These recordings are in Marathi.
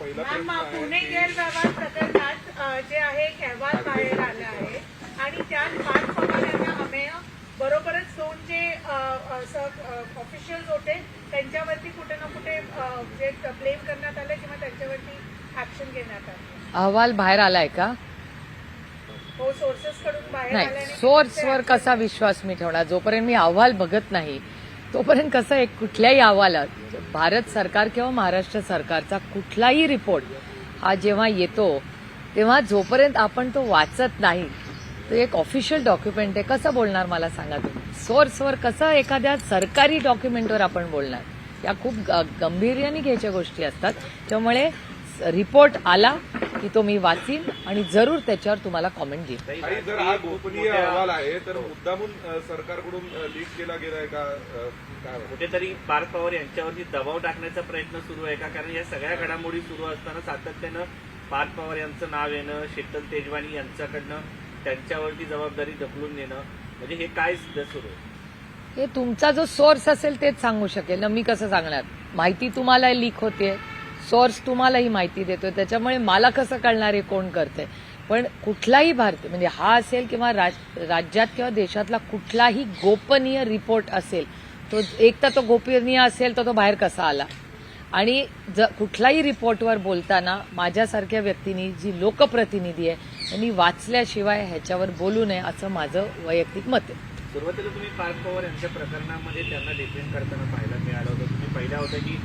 पहिला मॅम पुणे गैरव्यवहार प्रकरणात जे आहे अहवाल बाहेर आला आहे. आणि त्यात पाच पवारांना अमेय बरोबरच दोन जे ऑफिशियल्स होते त्यांच्यावरती कुठे ना कुठे जे ब्लेम करण्यात आलं किंवा त्यांच्यावरती ऍक्शन घेण्यात आलं. अहवाल बाहेर आलाय का? हो सोर्सेस कडून बाहेर नाही आल्याने सोर्सवर कसा विश्वास मी ठेवणार? जोपर्यंत मी अहवाल बघत नाही तोपर्यंत कसं एक कुठल्याही अहवालात भारत सरकार किंवा महाराष्ट्र सरकारचा कुठलाही रिपोर्ट हा जेव्हा येतो तेव्हा जोपर्यंत आपण तो वाचत नाही तो एक ऑफिशियल डॉक्युमेंट आहे. कसं बोलणार मला सांगा तुम्ही? सोर्सवर कसं एखाद्या सरकारी डॉक्युमेंटवर आपण बोलणार? या खूप ग- गंभीर्याने घ्यायच्या गोष्टी असतात. त्यामुळे रिपोर्ट आला की तो मी वाचीन आणि जरूर त्याच्यावर तुम्हाला कॉमेंट देईन जर हा गोपनीय अहवाल आहे तर मुद्दामून सरकारकडून लीक केला गेलाय का काय? कुठेतरी पार्थ पवार यांच्यावरती दबाव टाकण्याचा प्रयत्न सुरू आहे का? कारण या सगळ्या घडामोडी सुरू असताना सातत्यानं पार्थ पवार यांचं नाव येणं शीतल तेजवानी यांच्याकडनं त्यांच्यावरती जबाबदारी ढकलून नेणं म्हणजे हे काय सुरू आहे? हे तुमचा जो सोर्स असेल तेच सांगू शकेल ना? मी कसं सांगणार? माहिती तुम्हाला लीक होते सोर्स तुम्हालाही माहिती देतोय. त्याच्यामुळे मला कसं कळणार आहे कोण करते पण कुठलाही भारतीय म्हणजे हा असेल किंवा राज- राज्यात किंवा देशातला कुठलाही गोपनीय रिपोर्ट असेल तो एक तर तो गोपनीय असेल तर तो बाहेर कसा आला? आणि ज कुठल्याही रिपोर्टवर बोलताना माझ्यासारख्या व्यक्तींनी जी लोकप्रतिनिधी आहे त्यांनी वाचल्याशिवाय ह्याच्यावर बोलू नये असं माझं वैयक्तिक मत आहे. सुरुवातीला तुम्ही पार्थ पवार यांच्या प्रकरणामध्ये त्यांना डिफेंड करताना पाहायला मिळालं होतं. तुम्ही पहिल्या होत्या की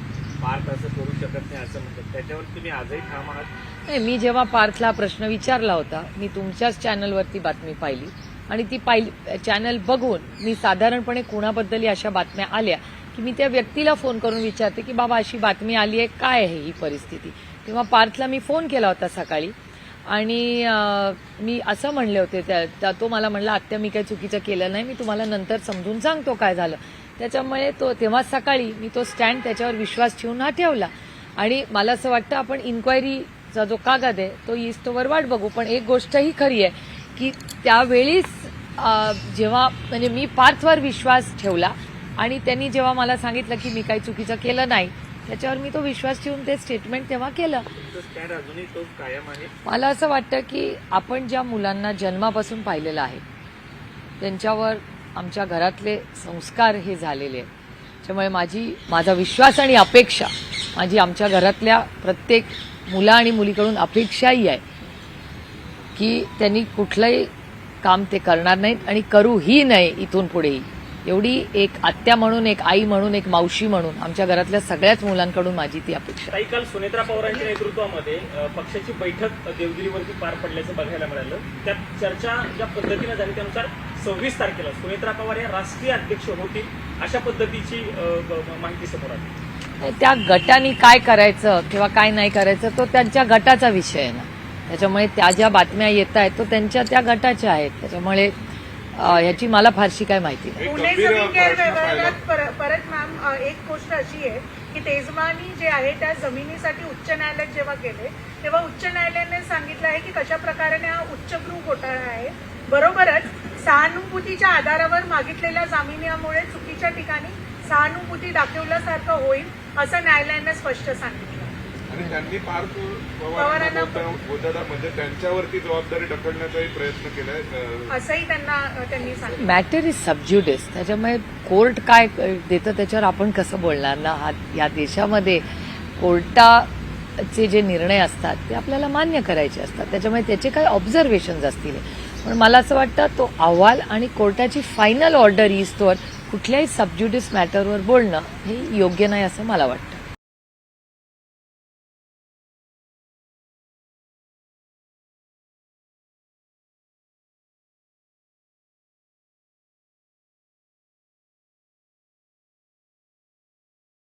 पार्थ असं करू शकत नाही असं म्हणतात. त्याच्यावर तुम्ही आजही ठाम आहात? नाही मी जेव्हा पार्थला प्रश्न विचारला होता मी तुमच्याच चॅनलवरती बातमी पाहिली. आणि ती पाहिली चॅनल बघून मी साधारणपणे कुणाबद्दलही अशा बातम्या आल्या की मी त्या व्यक्तीला फोन करून विचारते की बाबा अशी बातमी आली आहे काय आहे ही परिस्थिती? तेव्हा पार्थला मी फोन केला होता सकाळी. आणि मी असं म्हणले होते त्या त्या- तो मला म्हणला आत्या मी काही चुकीचं केलं नाही मी तुम्हाला नंतर समजून सांगतो काय झालं. त्याच्यामुळे तो तेव्हा सकाळी मी तो स्टँड त्याच्यावर विश्वास ठेवून हा ठेवला. आणि मला असं वाटतं आपण इन्क्वायरीचा जो कागद आहे तो इस्तोवर वाट बघू. पण एक गोष्टही खरी आहे की त्यावेळीच जेव्हा म्हणजे मी पार्थवर विश्वास ठेवला आणि त्यांनी जेव्हा मला सांगितलं की मी काही चुकीचं केलं नाही त्याच्यावर मी तो विश्वास ठेवून ते स्टेटमेंट तेव्हा केलं. मला असं वाटतं की आपण ज्या मुलांना जन्मापासून पाहिलेलं आहे त्यांच्यावर आमच्या घरातले संस्कार हे झालेले आहेत. त्यामुळे माझी माझा विश्वास आणि अपेक्षा माझी आमच्या घरातल्या प्रत्येक मुला आणि मुलीकडून अपेक्षाही आहे की त्यांनी कुठलंही काम ते करणार नाहीत आणि करूही नये इथून पुढेही एवढी एक आत्या म्हणून एक आई म्हणून एक मावशी म्हणून आमच्या घरातल्या सगळ्याच मुलांकडून माझी ती अपेक्षा काही काल सुनेत्रा पवारांच्या नेतृत्वामध्ये पक्षाची बैठक देवगिरीवरती पार पडल्याचं बघायला मिळालं. त्यात चर्चा ज्या पद्धतीनं झाली त्यानुसार सव्वीस तारखेला सुनेत्रा पवार या राष्ट्रीय अध्यक्ष होतील अशा पद्धतीची माहिती समोर आली. त्या गटाने काय करायचं किंवा काय नाही करायचं तो त्यांच्या गटाचा विषय आहे ना. त्याच्यामुळे त्या ज्या बातम्या येत आहेत तो त्यांच्या त्या गटाच्या आहेत. त्याच्यामुळे ह्याची मला फारशी काय माहिती नाही. परत मॅम एक गोष्ट अशी आहे की तेजवानी जे आहे त्या जमिनीसाठी उच्च न्यायालयात जेव्हा गेले तेव्हा उच्च न्यायालयाने सांगितलं आहे की कशा प्रकारे हा उच्चभ्रू घोटाळा आहे. बरोबरच सहानुभूतीच्या आधारावर मागितलेल्या जामिनामुळे चुकीच्या ठिकाणी सहानुभूती दाखवल्यासारखं होईल असं न्यायालयाने स्पष्ट सांगितलं. आणि त्यांनी पार्थ पवारांना- म्हणजे त्यांच्यावरती जबाबदारी ढकलण्याचाही प्रयत्न केलाय असंही त्यांना त्यांनी सांगितलं. मॅटर इज सबज्युडिस त्याच्यामुळे कोर्ट काय देतं त्याच्यावर आपण कसं बोलणार ना? हा या देशामध्ये कोर्टाचे जे निर्णय असतात ते आपल्याला मान्य करायचे असतात. त्याच्यामुळे त्याचे काही ऑब्झर्वेशन्स असतील. पण मला असं वाटतं तो अहवाल आणि कोर्टाची फायनल ऑर्डर इस्तोवर कुठल्याही सबज्युडिस मॅटरवर बोलणं हे योग्य नाही असं मला वाटतं.